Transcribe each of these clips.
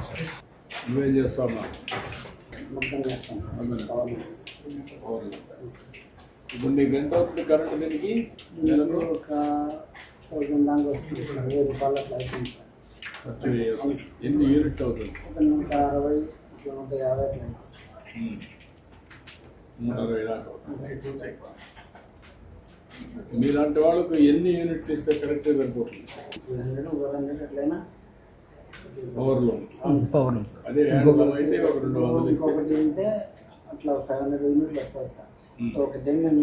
Sir నువ్వేం చేస్తావమ్మా మొత్తం చేస్తాం సార్ అవునా? అవును. అవును. ఇప్పుడు నీకు ఎంత అవుతుంది కరెంట్ దీనికి ఒక థౌసండ్ దాకా వస్తుంది వెయ్యి రూపాయలు వేయాలి. ఎన్ని యూనిట్స్ అవుతుంది ఒక నూట అరవై నూట యాభై. నూట అరవై దాకా మీలాంటి వాళ్ళకు ఎన్ని యూనిట్లు ఇస్తే కరెక్ట్గా సరిపోతుంది? టూ హండ్రెడ్ ఫోర్ హండ్రెడ్ ఎట్లయినా పవర్లో పవర్ ఉంది సార్ అదే హ్యాండ్లూమ్ అయితే ఒక రెండు వందలు ఇస్తే. ఇంకొకటి ఉంటే అట్లా ఫైవ్ హండ్రెడ్ యూనిట్లు సార్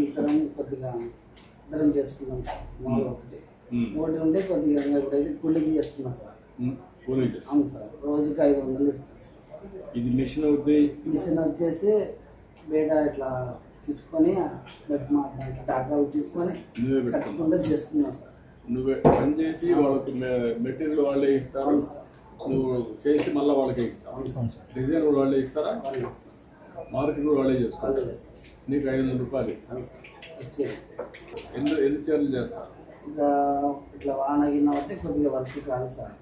ఇద్దరం కొద్దిగా ఇద్దరం చేసుకున్నాం సార్ మామూలు ఒకటి. ఉమ్. ఒకటి ఉంటే కొద్దిగా ఇప్పుడైతే కూలింగ్ చేస్తున్నాం సార్. అవును సార్ రోజుకి ఐదు వందలు ఇస్తాం సార్ ఇది మిషన్ అవుద్ది? మిషన్ వచ్చేసి బయట ఇట్లా తీసుకొని డాకాలు తీసుకొని కట్టకుండా చేసుకున్నాం సార్. నువ్వే పని చేసి వాళ్ళకి మెటీరియల్ వాళ్ళే ఇస్తారు? నువ్వు చేసి మళ్ళీ వాళ్ళకే ఇస్తావు? డిజైన్ కూడా వాళ్ళే ఇస్తారా? మార్కెట్ కూడా వాళ్ళే చేస్తారు నీకు ఐదు వందల రూపాయలు ఇస్తాను ఎన్ని ఎన్ని చీరలు చేస్తారు? ఇంకా ఇట్లా వాన గిన్న పడితే కొద్దిగా వర్క్ కాదు సార్.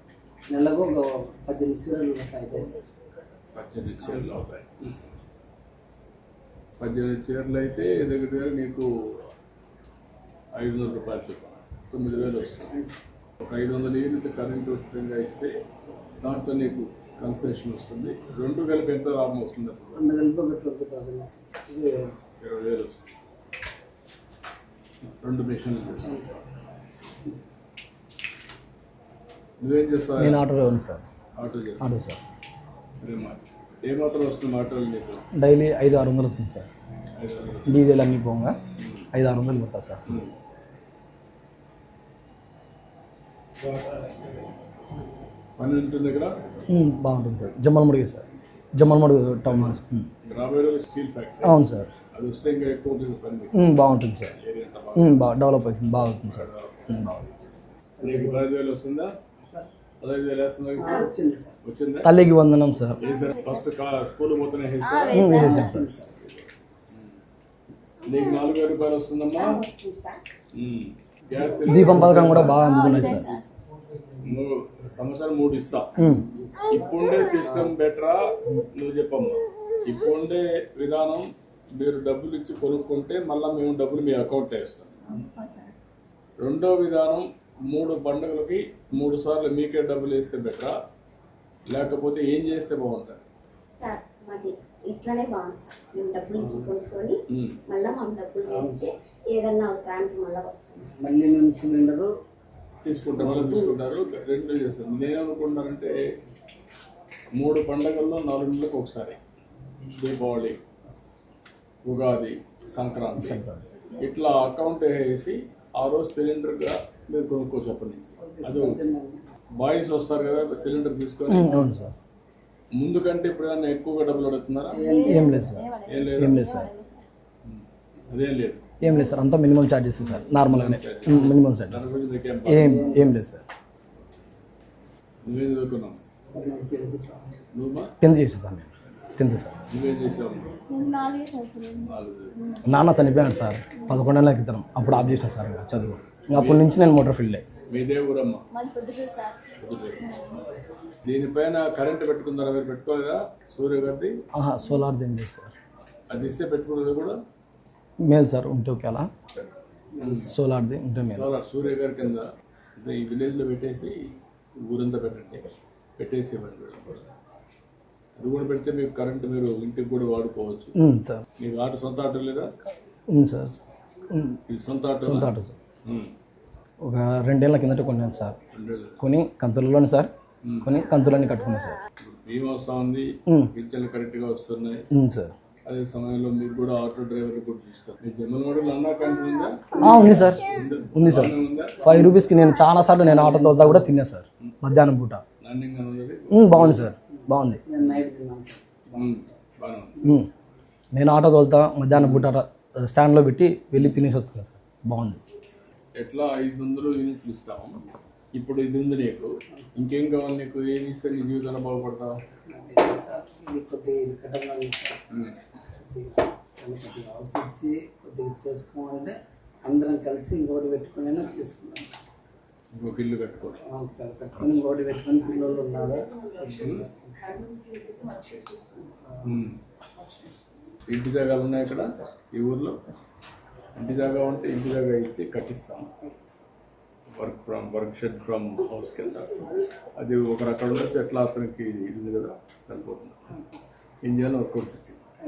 నెలకు ఒక పద్దెనిమిది అట్లా అవుతాయి సార్. పద్దెనిమిది చీరలు అవుతాయి. పద్దెనిమిది చీరలు అయితే దగ్గర దగ్గర నీకు ఐదు వందల రూపాయలు చొప్పున తొమ్మిది వేలు వస్తుంది ఒక ఐదు వందల యూనిట్ కరెంట్ ఉచితంగా ఇస్తే దాంట్లో నీకు కన్సెషన్ వస్తుంది. రెండు కలిపి ఎంత లాభం వస్తుంది ఇరవై వేలు వస్తుంది. రెండు మిషన్లు చేస్తాను నువ్వేం చేస్తావు? నేను auto driver sir. Auto auto sir. ఏమాత్రం వస్తుంది ఆటోలు డైలీ ఐదు ఆరు వందలు వస్తుంది సార్. డీజిల్ అన్ని పోగా ఐదు ఆరు వందలు పడతా సార్. పని ఉంటుంది ఉమ్, బాగుంటుంది sir. Jammalamadugu sir. Jammalamadugu town steel factory. అవును సార్. బాగుంటుంది సార్. బాగా. డెవలప్ అవుతుంది బాగా అవుతుంది సార్. బాగుంటుంది సార్. తల్లికి వందనం సార్. వేసేసాం సార్? దీపం పథకం కూడా బాగా అందుతున్నాయి సార్. సంవత్సరం మూడు ఇస్తా. ఇప్పుండే సిస్టమ్ బెటరా? నువ్వు చెప్పమ్మా. ఇప్పుండే విధానం మీరు డబ్బులు ఇచ్చి కొనుక్కుంటే మళ్ళీ మేము డబ్బులు మీ అకౌంట్లో వేస్తాం. రెండో విధానం మూడు పండుగలకి మూడు సార్లు మీకే డబ్బులు వేస్తే బెటరా? లేకపోతే ఏం చేస్తే బాగుంటుంది? సార్ మాది ఇట్లానే బాగుంది సార్. మేము డబ్బులు ఇచ్చి కొనుక్కొని ఉమ్. మళ్ళీ మాకు డబ్బులు వేస్తే ఏదన్నా అవసరానికి మళ్ళీ వస్తుంది మళ్ళీ మేము సిలిండరు తీసుకుంటారు. రెండు చేస్తారు. మూడు పండగల్లో నాలుగు నెలలకు ఒకసారి. దీపావళి ఉగాది సంక్రాంతి. ఇట్లా అకౌంట్ వేసి ఆ రోజు సిలిండర్గా మీరు కొనుక్కోవచ్చు అప్పటి నుంచి అది బాయ్స్ వస్తారు కదా సిలిండర్ తీసుకొని? అవును సార్. ముందు కంటే ఇప్పుడు ఏమన్నా ఎక్కువగా డబ్బులు అడుగుతున్నారా? ఏం లేదు సార్. ఏం లేదు ఏం లేదు. సార్. అదేం లేదు. ఏం లేదు సార్ అంతా మినిమం ఛార్జెస్ సార్ నార్మల్గానే. మినిమం ఛార్జెస్ నీకేం ఏం ఏం లేదు సార్. నువ్వేం చదువుకున్నావు? టెన్త్ చేసా సార్ నేను. Tenth sir. నాన్న చనిపోయాడు సార్. పదకొండేళ్ళ క్రితం. అప్పుడు ఆఫ్ చేసిన సార్ చదువు. అప్పటి నుంచి నేను మోటార్ ఫీల్డ్ మీదే ఊరమ్మా దీనిపైన కరెంట్ పెట్టుకుందారా మీరు పెట్టుకోలేదా? సూర్య గారిది? ఆహా సోలార్ దేం లేదు సార్. అది ఇస్తే పెట్టుకున్నది కూడా? మేలు సార్ ఉంటే ఓకే అలా సోలార్ది ఉంటే మేలు. సోలార్ సూర్య గారి కింద అంటే ఈ విలేజ్లో పెట్టేసి ఊరంతా పెట్టండి. పెట్టేసి ఇవ్వండి అది కూడా పెడితే మీకు కరెంట్ మీరు ఇంటికి కూడా వాడుకోవచ్చు. సార్. మీకు ఆటో సొంత ఆటో లేదా? సార్. సొంత ఆటో సొంత ఆటో సార్. ఒక రెండేళ్ళ కిందట కొన్నాను సార్. కొని కంతులలోనే సార్. కొని కంతులన్నీ కట్టుకున్నాను సార్. వస్తూ ఉంది కరెక్ట్గా వస్తున్నాయి. సార్. అదే సమయంలో మీకు కూడా ఆటో డ్రైవర్ కూడా చూస్తారు మీ జనరల్ మోడల్ అన్నా కంటే ఉందా? ఆ, ఉంది సార్. ఉంది. ఫైవ్ రూపీస్కి నేను చాలా సార్లు నేను ఆటో తోలుతా కూడా తిన్నా సార్. మధ్యాహ్నం పూట. బాగుంది సార్. బాగుంది. నేను ఆటో తోలుతా మధ్యాహ్నం పూట స్టాండ్లో పెట్టి వెళ్ళి తినేసి వస్తాను సార్. బాగుంది. ఎట్లా ఐదు వందలు యూనిట్లు ఇస్తాము? ఇప్పుడు ఇది ఉంది నీకు. ఇంకేం కావాలి నీకు? ఏది ఇస్తే నీ జీవితంలో బాగుపడతావు ఆలోచించి కొద్దిగా చేసుకోవాలంటే అందరం కలిసి ఇంకోటి పెట్టుకుని చేసుకున్నాం ఇంకొక ఇల్లు కట్టుకోండి ఆ, కట్టుకొని ఇంకోటి పెట్టుకొని పిల్లలు ఉన్నారు. ఇంటి జాగాలు ఉన్నాయి ఇక్కడ? ఈ ఊర్లో? ఇంటి దాకా ఉంటే ఇంటి దాకా ఇచ్చి కట్టిస్తాం. Work from work shed from house కింద అది ఒకరు అక్కడ ఉండొచ్చు ఎట్లా అతనికి ఇది కదా సరిపోతుంది. ఇండియాలో వర్కౌట్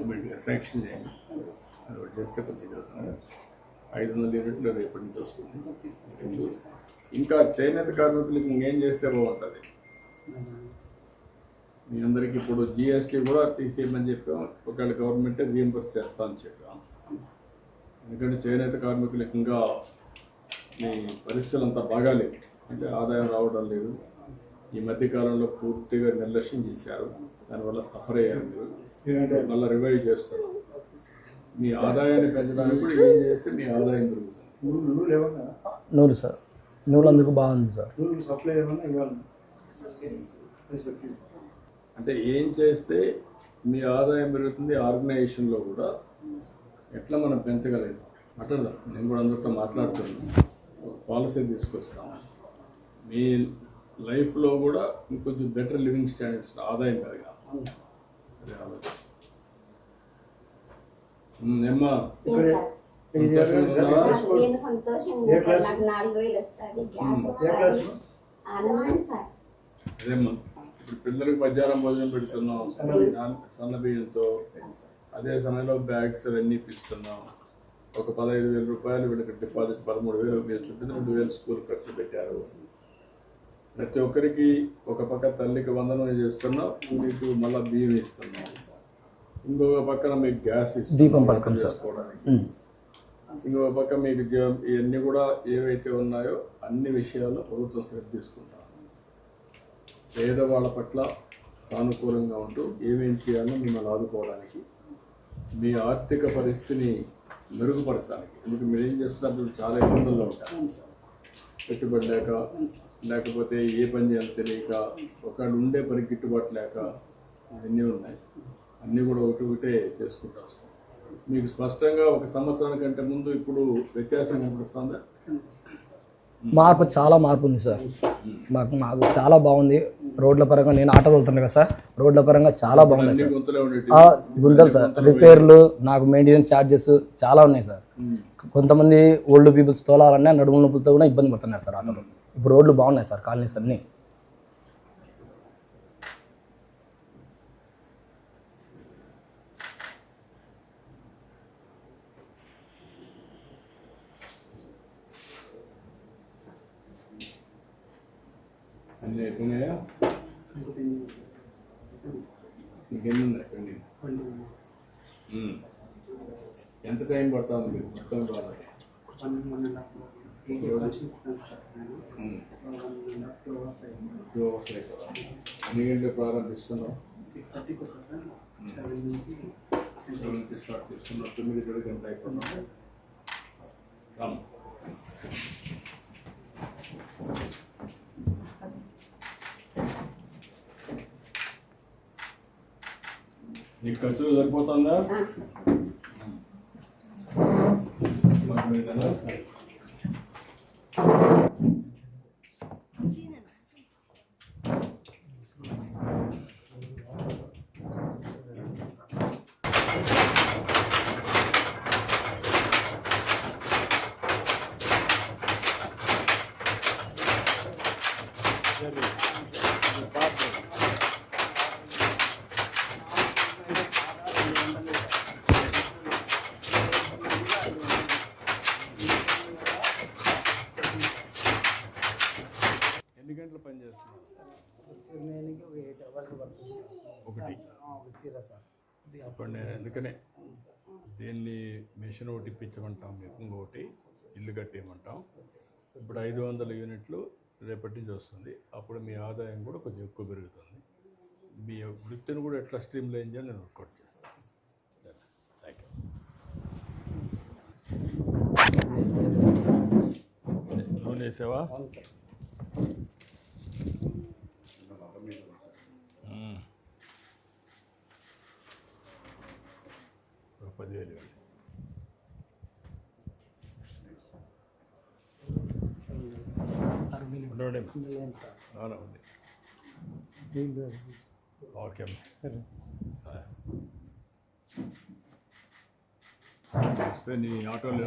ఇమీడియట్గా శాంక్షన్ చేయండి. అది ఒకటి చేస్తే కొద్దిగా ఐదు వందల యూనిట్లు రేపటి నుంచి వస్తుంది. ఇంకా చేనేత కార్మికులకి ఇంకేం చేస్తే బాగుంటుంది? మీ అందరికి ఇప్పుడు జిఎస్టీ కూడా తీసేయమని చెప్పాం. ఒకవేళ గవర్నమెంటే రీఎంబర్స్ చేస్తా అని చెప్పాం. ఎందుకంటే చేనేత కార్మికులకు ఇంకా మీ పరిస్థితులు అంతా బాగాలేవు అంటే ఆదాయం రావడం లేదు. ఈ మధ్య కాలంలో పూర్తిగా నిర్లక్ష్యం చేశారు. దానివల్ల సఫర్ అయ్యారు మీరు. మళ్ళీ రివైవ్ చేస్తారు. మీ ఆదాయాన్ని పెంచడానికి కూడా ఏం చేస్తే మీ ఆదాయం పెరుగుతుంది. నూరు సార్. నూరు అందుకు బాగుంది సార్. సప్లై అంటే ఏం చేస్తే మీ ఆదాయం పెరుగుతుంది ఆర్గనైజేషన్లో కూడా. ఎట్లా మనం పెంచగలం మాట్లాడదాం నేను కూడా అందరితో మాట్లాడుతున్నాను ఒక పాలసీ తీసుకొస్తాం. మీ లైఫ్లో కూడా ఇంకొంచెం బెటర్ లివింగ్ స్టాండర్డ్స్ ఆదాయం పెరగాలి. అదే ఆలోచన. ఏమ్మా? అదేమ్మా? ఇప్పుడు పిల్లలకు మధ్యాహ్నం భోజనం పెడుతున్నాం. సన్న బియ్యంతో అదే సమయంలో బ్యాగ్స్ అవన్నీ ఇప్పిస్తున్నాం. ఒక పదహైదు వేల రూపాయలు వీళ్ళకి డిపాజిట్ పదమూడు వేలు మీరు చుట్టూ రెండు వేలు స్కూల్ ఖర్చు పెట్టారు. ప్రతి ఒక్కరికి ఒక పక్క తల్లికి వందనం చేస్తున్నాం మీకు మళ్ళీ బియ్యం ఇస్తున్నాం. ఇంకొక పక్కన మీకు గ్యాస్ ఇస్తున్నాం. దీపం పథకం సార్. చేసుకోవడానికి. ఇంకొక పక్క మీకు ఇవన్నీ కూడా ఏవైతే ఉన్నాయో అన్ని విషయాల్లో ప్రభుత్వం శ్రద్ధ తీసుకుంటాం. పేదవాళ్ళ పట్ల సానుకూలంగా ఉంటూ ఏమేం చేయాలో మిమ్మల్ని ఆదుకోవడానికి మీ ఆర్థిక పరిస్థితిని మెరుగుపరచడానికి. ఎందుకు? మీరు ఏం చేస్తున్నారు చాలా ఇబ్బందుల్లో ఉంటారు. పెట్టుబడి లేక లేకపోతే ఏ పని చేయాలో తెలియక ఒకళ్ళు ఉండే పని గిట్టుబాటు లేక ఇవన్నీ ఉన్నాయి. అన్నీ కూడా ఒకటి ఒకటే చేసుకుంటూ వస్తాం మీకు స్పష్టంగా ఒక సంవత్సరం కంటే ముందు ఇప్పుడు వ్యత్యాసం కనిపిస్తుందా మార్పు చాలా మార్పు ఉంది సార్. మాకు మాకు చాలా బాగుంది. రోడ్ల పరంగా నేను ఆటో వెళ్తున్నా కదా సార్ రోడ్ల పరంగా చాలా బాగున్నాయి సార్. గుంతలు సార్ రిపేర్లు నాకు మెయింటెనెన్స్ ఛార్జెస్ చాలా ఉన్నాయి సార్. కొంతమంది ఓల్డ్ పీపుల్స్ తోలాలన్నా నడుము నొప్పులతో కూడా ఇబ్బంది పడుతున్నారు సార్ ఆటోలో. ఇప్పుడు రోడ్లు బాగున్నాయి సార్ కాలనీస్ అన్నీ. అన్ని అయిపోయినాయా? ఇంకెన్ని ఉన్నాయి పెండింగ్. ఎంత టైం పడుతుంది మీరు మొత్తం అవుతుందా ఎన్ని ప్రారంభిస్తున్నాం సిక్స్ థర్టీకి వస్తుంది సార్. సెవెన్ నుంచి సెవెన్కి స్టార్ట్ చేస్తున్నాం తొమ్మిది గంటలు అయిపోతున్నాం నీకు ఖర్చులు సరిపోతుందా ఆ, సార్ మాకు మీదనా? ఎన్ని గంటలు పని ఒక ఎయిట్ అవర్స్ సార్ ఒకటి. సార్. అప్పుడు అందుకనే దీన్ని? మిషన్ ఒకటి ఇప్పించమంటాం మీకు ఇంకొకటి. ఇల్లు కట్టేయమంటాం. ఇప్పుడు ఐదు వందల యూనిట్లు రేపటి నుంచి వస్తుంది. అప్పుడు మీ ఆదాయం కూడా కొంచెం ఎక్కువ పెరుగుతుంది. మీ వృత్తిని కూడా ఎట్లా స్ట్రీమ్ లైన్ చేయాలి నేను వర్కౌట్ చేస్తాను. థ్యాంక్ యూ నూనె వేసావా అవును సార్ మ్మ్. ఒక పదివేలు ఇవ్వండి. సార్ వీళ్ళు ఉండండి లేదు సార్? అవునా ఉంది. ఓకే. వస్తే నీ ఆటోలో.